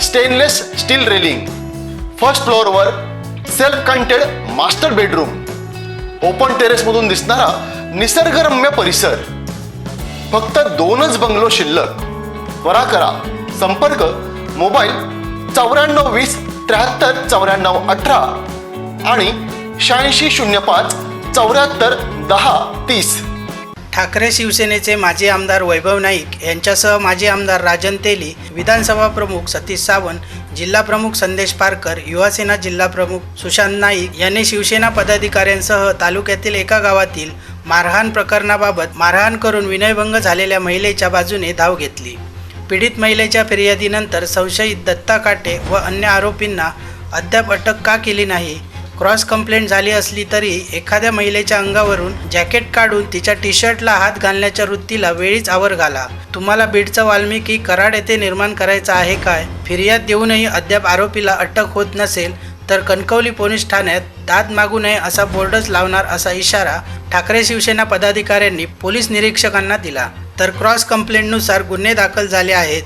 Stainless steel railing first फ्लोअरवर self contained master bedroom open टेरेसमधून दिसणारा निसर्गरम्य परिसर. फक्त दोनच बंगलो शिल्लक. त्वरा करा. संपर्क मोबाईल चौऱ्याण्णव वीस त्र्याहत्तर चौऱ्याण्णव अठरा आणि शहाऐंशी शून्य पाच चौऱ्याहत्तर दहा तीस. ठाकरे शिवसेनेचे माजी आमदार वैभव नाईक यांच्यासह माजी आमदार राजन तेली विधानसभा प्रमुख सतीश सावंत जिल्हा प्रमुख संदेश पारकर युवासेना जिल्हा प्रमुख सुशांत नाईक यांनी शिवसेना पदाधिकाऱ्यांसह तालुक्यातील एका गावातील मारहाण प्रकरणाबाबत मारहाण करून विनयभंग झालेल्या महिलेच्या बाजूने धाव घेतली. पीडित महिलेच्या फिर्यादीनंतर संशयित दत्ता काटे व अन्य आरोपींना अद्याप अटक का केली नाही क्रॉस कंप्लेंट झाली असली तरी एखाद्या महिलेच्या अंगावरून जॅकेट काढून तिच्या टी शर्टला हात घालण्याच्या वृत्तीला वेळीच आवर घाला. तुम्हाला बीडचं वाल्मिकी कराड येथे निर्माण करायचं आहे काय? फिर्याद देऊनही अद्याप आरोपीला अटक होत नसेल तर कणकवली पोलीस ठाण्यात दाद मागू नये असा बोर्डच लावणार असा इशारा ठाकरे शिवसेना पदाधिकाऱ्यांनी पोलीस निरीक्षकांना दिला. तर क्रॉस कंप्लेंटनुसार गुन्हे दाखल झाले आहेत.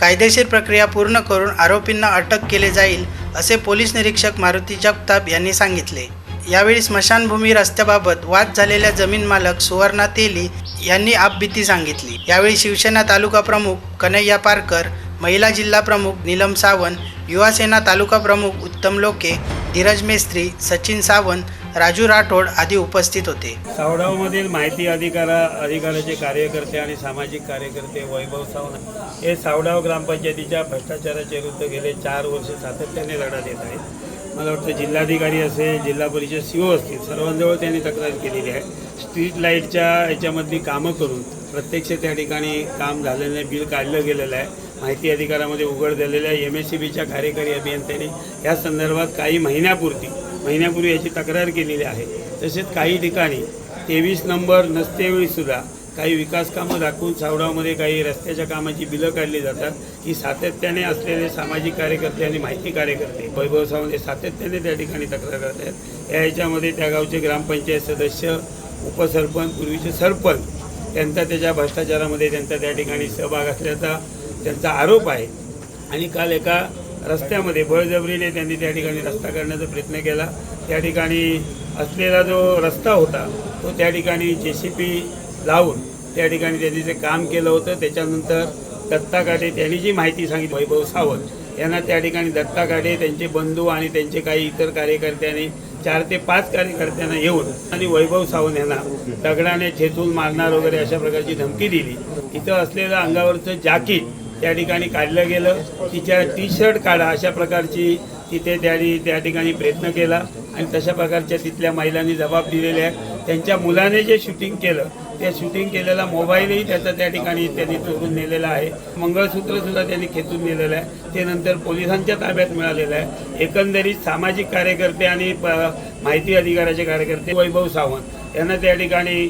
कायदेशीर प्रक्रिया पूर्ण करून आरोपींना अटक केले जाईल असे पोलीस निरीक्षक मारुती जगताप यांनी सांगितले. यावेळी स्मशानभूमी रस्त्याबाबत वाद झालेल्या जमीन मालक सुवर्णा तेली यांनी आपबीती सांगितली. यावेळी शिवसेना तालुका प्रमुख कन्हैया पारकर महिला जिल्हा प्रमुख नीलम सावंत युवासेना तालुका प्रमुख उत्तम लोके धीरज मेस्त्री सचिन सावंत राजू राठोड आदी उपस्थित होते. सावडावमधील माहिती अधिकारा अधिकाराचे कार्यकर्ते आणि सामाजिक कार्यकर्ते वैभव सावना हे सावडाव ग्रामपंचायतीच्या भ्रष्टाचाराच्या विरुद्ध गेले चार वर्ष सातत्याने लढा देत आहेत. मला वाटतं जिल्हाधिकारी असेल जिल्हा परिषद सीओ असतील सर्वांजवळ त्यांनी तक्रार केलेली आहे. स्ट्रीट लाईटच्या याच्यामधली कामं करून प्रत्यक्ष त्या ठिकाणी काम झालेलं नाही बिल काढलं गेलेलं आहे. माहिती अधिकारामध्ये उघड झालेलं आहे. एम एस सी बीच्या कार्यकारी अभियंत्यांनी या संदर्भात काही महिन्यापूर्ती महिन्यापूर्वी याची तक्रार केलेली आहे. तसेच काही ठिकाणी तेवीस नंबर नसतेवेळीसुद्धा काही विकास कामं दाखवून सावडावमध्ये काही रस्त्याच्या कामाची बिलं काढली जातात. ही सातत्याने असलेले सामाजिक कार्यकर्ते आणि माहिती कार्यकर्ते वैभव सावंत सातत्याने त्या ठिकाणी तक्रार करत आहेत. या ह्याच्यामध्ये त्या गावचे ग्रामपंचायत सदस्य उपसरपंच पूर्वीचे सरपंच त्यांचा त्याच्या भ्रष्टाचारामध्ये त्यांचा त्या ठिकाणी सहभाग असल्याचा त्यांचा आरोप आहे. आणि काल एका रस्त्यामध्ये बळजबरीने त्यांनी त्या ठिकाणी रस्ता करण्याचा प्रयत्न केला. त्या ठिकाणी असलेला जो रस्ता होता तो त्या ठिकाणी जे सी पी लावून त्या ठिकाणी त्यांनी जे काम केलं होतं त्याच्यानंतर दत्ता काटे त्यांनी जी माहिती सांगितली वैभव सावंत यांना त्या ठिकाणी दत्ता काटे त्यांचे बंधू आणि त्यांचे काही इतर कार्यकर्त्यांनी चार ते पाच कार्यकर्त्यांना येऊन आणि वैभव सावंत यांना दगडाने ठेचून मारणार वगैरे अशा प्रकारची धमकी दिली. इथं असलेलं अंगावरचं जाकीट त्या ठिकाणी काढलं गेलं. तिच्या टी शर्ट काढा अशा प्रकारची तिथे त्या त्या ठिकाणी प्रयत्न केला आणि तशा प्रकारच्या तिथल्या महिलांनी जबाब दिलेले आहे त्यांच्या मुलाने जे शूटिंग केलं त्या शूटिंग केलेला मोबाईलही त्याचा त्या ठिकाणी त्यांनी चोरून नेलेला आहे. मंगळसूत्रसुद्धा त्यांनी खेचून नेलेलं आहे. ते नंतर पोलिसांच्या ताब्यात मिळालेलं आहे. एकंदरीत सामाजिक कार्यकर्ते आणि प माहिती अधिकाराचे कार्यकर्ते वैभव सावंत यांना त्या ठिकाणी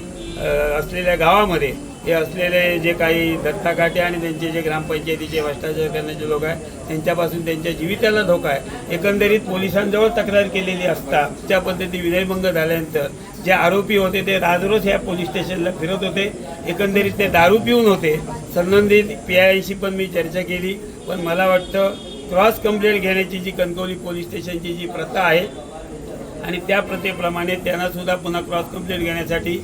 असलेल्या गावामध्ये हे असलेले जे काही दत्ताकाटे आणि त्यांचे जे ग्रामपंचायतीचे भ्रष्टाचार करण्याचे लोक आहेत त्यांच्यापासून त्यांच्या जीविताला धोका आहे. एकंदरीत पोलिसांजवळ तक्रार केलेली असता त्या पद्धती विनयभंग झाल्यानंतर जे आरोपी होते ते राजरोज ह्या पोलीस स्टेशनला फिरत होते. एकंदरीत ते दारू पिऊन होते. संबंधित पी आयशी पण मी चर्चा केली पण मला वाटतं क्रॉस कंप्लेंट घेण्याची जी कणकवली पोलीस स्टेशनची जी प्रथा आहे आणि त्या प्रथेप्रमाणे त्यांना सुद्धा पुन्हा क्रॉस कंप्लेंट घेण्यासाठी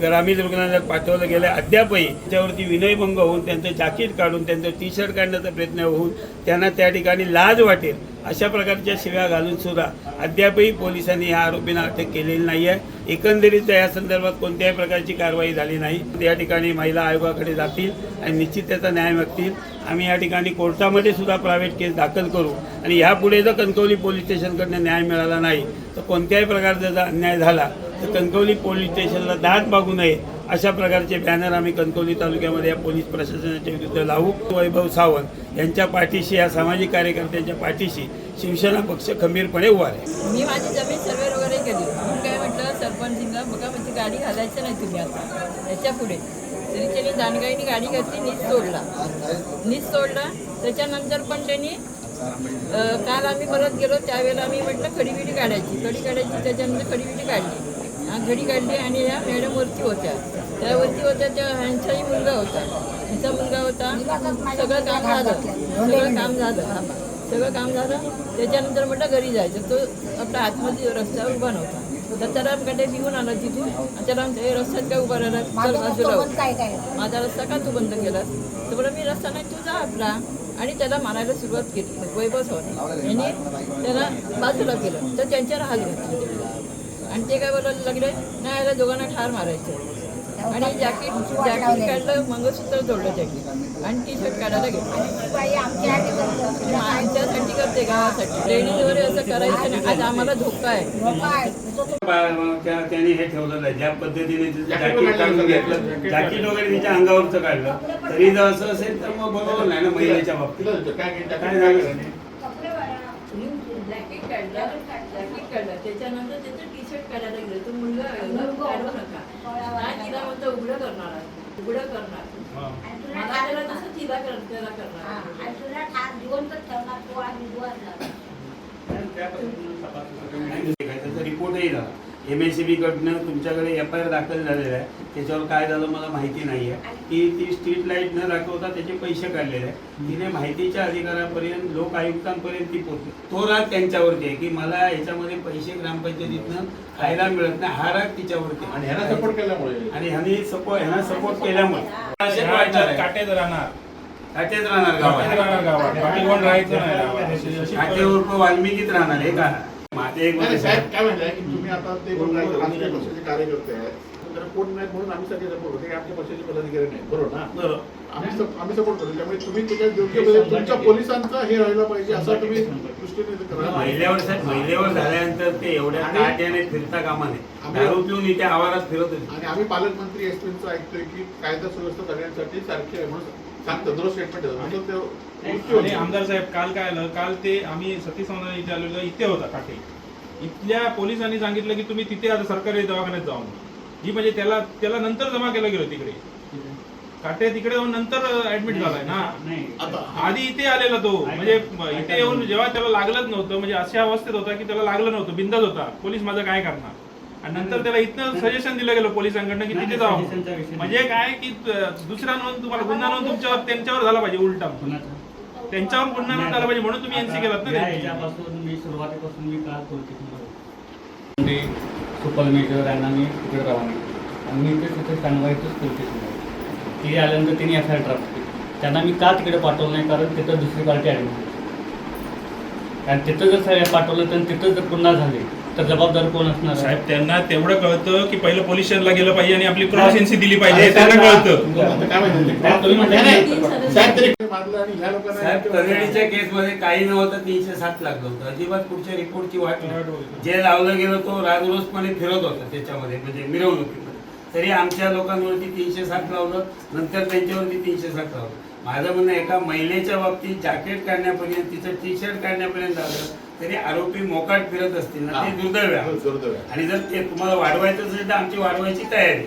ग्रामीण रुग्णालयात पाठवलं गेलं. अद्यापही त्याच्यावरती विनयभंग होऊन त्यांचं जाकीट काढून त्यांचं टी शर्ट काढण्याचा प्रयत्न होऊन त्यांना त्या ठिकाणी लाज वाटेल अशा प्रकारच्या शिव्या घालून सुद्धा अद्यापही पोलिसांनी या आरोपींना अटक केलेली नाही आहे. एकंदरीत या संदर्भात कोणत्याही प्रकारची कारवाई झाली नाही. या ठिकाणी महिला आयोगाकडे जातील आणि निश्चित त्याचा न्याय मागतील. आम्ही या ठिकाणी कोर्टामध्ये सुद्धा प्रायव्हेट केस दाखल करू आणि यापुढे जर कणकवली पोलीस स्टेशनकडनं न्याय मिळाला नाही तर कोणत्याही प्रकारचा जर अन्याय झाला तर कणकवली पोलीस स्टेशनला दाद मागू नये अशा प्रकारचे बॅनर आम्ही कणकवली तालुक्यामध्ये या पोलीस प्रशासनाच्या विरुद्ध लावू. वैभव सावंत यांच्या पाठीशी या सामाजिक कार्यकर्त्यांच्या पाठीशी शिवसेना पक्ष खंबीरपणे उभा आहे मी माझी जमीन सर्वे वगैरे केली. म्हणून काय म्हटलं सरपंचला बघा म्हणजे गाडी घालायचं नाही तुम्ही आता. त्याच्या पुढे. तरी त्यांनी दानगाईने गाडी घातली नीच सोडला. नीच सोडला. त्याच्यानंतर पण त्यांनी काल आम्ही परत गेलो त्यावेळेला आम्ही म्हटलं खडीबिडी काढायची. कडी काढायची त्याच्यानंतर खडीबिडी काढली. हा घडी काढली आणि या मॅडम वरती होत्या. त्यावरती होत्या त्या ह्यांचाही मुलगा होता. ह्यांचा मुलगा होता. सगळं काम झालं. सगळं काम झालं. हा. सगळं काम झालं. त्याच्यानंतर म्हटलं घरी जायचं. तो आपल्या आतमध्ये रस्त्यावर उभा नव्हता. तर त्याला कडे निघून आला तिथून. म्हणतो, "ए, रस्त्यात काय उभा राहिला चल बाजूला हो." माझा रस्ता का तू बंद केला तर बरं मी रस्ता नाही तुझा आपला. आणि त्याला मारायला सुरुवात केली. वैभव सवत यांनी त्याला बाजूला केलं. तर त्यांच्यावर हात घातले. आणि ते काय बोलायला लागले नाही याला दोघांना ठार मारायचं आणि जॅकेट जॅकेट काढलं मंगळसूत्र जोडलं जॅकेट आणि टी शर्ट काढायला घेतलं आमच्यासाठी करते गावासाठी. लेडीज वगैरे असं करायचं नाही. आज आम्हाला धोका आहे. त्या- त्यांनी हे ठेवलेलं आहे. ज्या पद्धतीने जॅकेट काढून घेतलं जॅकेट वगैरे तिच्या अंगावरचं काढलं. तरी जर असं असेल तर मग बरोबर नाही ना महिलेच्या बाबतीत. काय झालं? जॅकेट काढलं. त्याच्यानंतर त्याचं टी शर्ट काढायला गेलं. तो मुलगा काढू नका. नाही तिला म्हणतो उघडं करणार आहे. उघडं करणार. मला त्याला तसं तिला कर त्याला करणार त्याचा रिपोर्टही झाला एम एस सी बी कडनं तुमच्याकडे एफ आय आर दाखल झालेला आहे. त्याच्यावर काय झालं मला माहिती नाही आहे की ती स्ट्रीट लाइट न दाखवता त्याचे पैसे काढलेले आहे तिने माहितीच्या अधिकारापर्यंत लोक आयुक्तांपर्यंत ती पोहोचली. तो राग त्यांच्यावरती आहे की मला याच्यामध्ये पैसे ग्रामपंचायतीतनं खायला मिळत नाही. हा राग तिच्यावरती. आणि ह्याला सपोर्ट केल्यामुळे? आणि ह्यांनी सपोर्ट ह्यांना सपोर्ट केल्यामुळे. काटेच राहणार. काटेच राहणार गावात. राहणार गावात. बाकी कोण राहायचं नाही गावात. अशी- अशी काटे उर्फ वाल्मिकीत राहणार आहे का माझे एक नाही, मत साहेब आहे. काय म्हणताय की तुम्ही आता ते बोलून राहिले, राजकीय पक्षाचे कार्यकर्ते आहेत. तर कोण नाही म्हणून आम्ही सगळे सपोर्ट होते की आमच्या पक्षाचे पदाधिकारी नाही बरोबर ना? बरोबर. आम्ही सप- आम्ही सपोर्ट करतो. त्यामुळे तुम्ही त्याच्या योग्य तुमच्या पोलिसांचा हे राहिला पाहिजे असं तुम्ही दृष्टीने ते करा महिलेवर साहेब महिलेवर झाल्यानंतर ते एवढ्या आणि- काट्याने फिरता कामा नये. आम्ही- दारू पिऊन इथे आवारात फिरत होते. आणि आम्ही पालकमंत्री एसपीचं ऐकतोय की कायदा सुव्यवस्था करण्यासाठी सारखी आहे म्हणून सांगतो दररोज स्टेटमेंट म्हणून ते गोष्टी. आमदार साहेब काल काय आलं? काल ते आम्ही सतीश सावंत इथे आलेलो इथे होता काटे इथल्या पोलिसांनी सांगितलं की तुम्ही तिथे आता सरकारी दवाखान्यात जाऊन ही म्हणजे त्याला त्याला नंतर जमा केलं गेलं तिकडे. काटे तिकडे जाऊन नंतर ऍडमिट झालाय ना. आता आधी इथे आलेला तो. म्हणजे इथे येऊन जेव्हा त्याला लागलंच नव्हतं म्हणजे अशा अवस्थेत होता की त्याला लागलं नव्हतं बिंदाच होता. पोलीस माझं काय करणार? आणि नंतर त्याला इथनं सजेशन दिलं गेलं पोलिसांकडनं की तिथे जावं. म्हणजे काय की दुसरा नोंद तुम्हाला गुन्हा नोंद तुमच्यावर त्यांच्यावर झाला पाहिजे उलटा. त्यांच्यावर गुन्हा नोंद झाला पाहिजे म्हणून तुम्ही एनसी केलात ना या त्यांची. ह्याच्यापासून मी सुरुवातीपासून मी का पोलिटिक्समध्ये ते सुपरमेजर यांना मी तिकडे रवाना केलं. आणि मी इथे तिथे स्टँडवाईचंच पोलिटिक्समध्ये ती आल्यानंतर त्यांनी एफ आय ड्राफ्ट केली त्यांना मी का तिकडे पाठवलं नाही? कारण तिथं दुसरी पार्टी ॲडमिट होती आणि तिथं जर साहेब पाठवलं तर तिथं जर गुन्हा झाले तर जबाबदार कोण असणार? साहेब त्यांना तेवढं कळतं की पहिलं पोलीस स्टेशनला गेलं पाहिजे आणि आपली क्रॉस एनसी दिली पाहिजे. त्यांना कळतं. मारलं आणि ह्या लोकांना साहेब तगडीच्या केसमध्ये काही नव्हतं तीनशे सात लागलं होतं. अजिबात पुढच्या रिपोर्टची वाट नाही. जे लावलं गेलं तो राजरोसपणे फिरत होता त्याच्यामध्ये म्हणजे मिरवणुकीमध्ये. तरी आमच्या लोकांवरती तीनशे सात लावलं नंतर त्यांच्यावरती तीनशे सात लावलं. माझं म्हणणं एका महिलेच्या बाबतीत जॅकेट काढण्यापर्यंत तिचं टी शर्ट काढण्यापर्यंत आलं तरी आरोपी मोकाट फिरत असतील ना ते दुर्दैव आहे. दुर्दैव आहे. आणि जर ते तुम्हाला वाढवायचं असेल तर आमची वाढवायची तयारी आहे.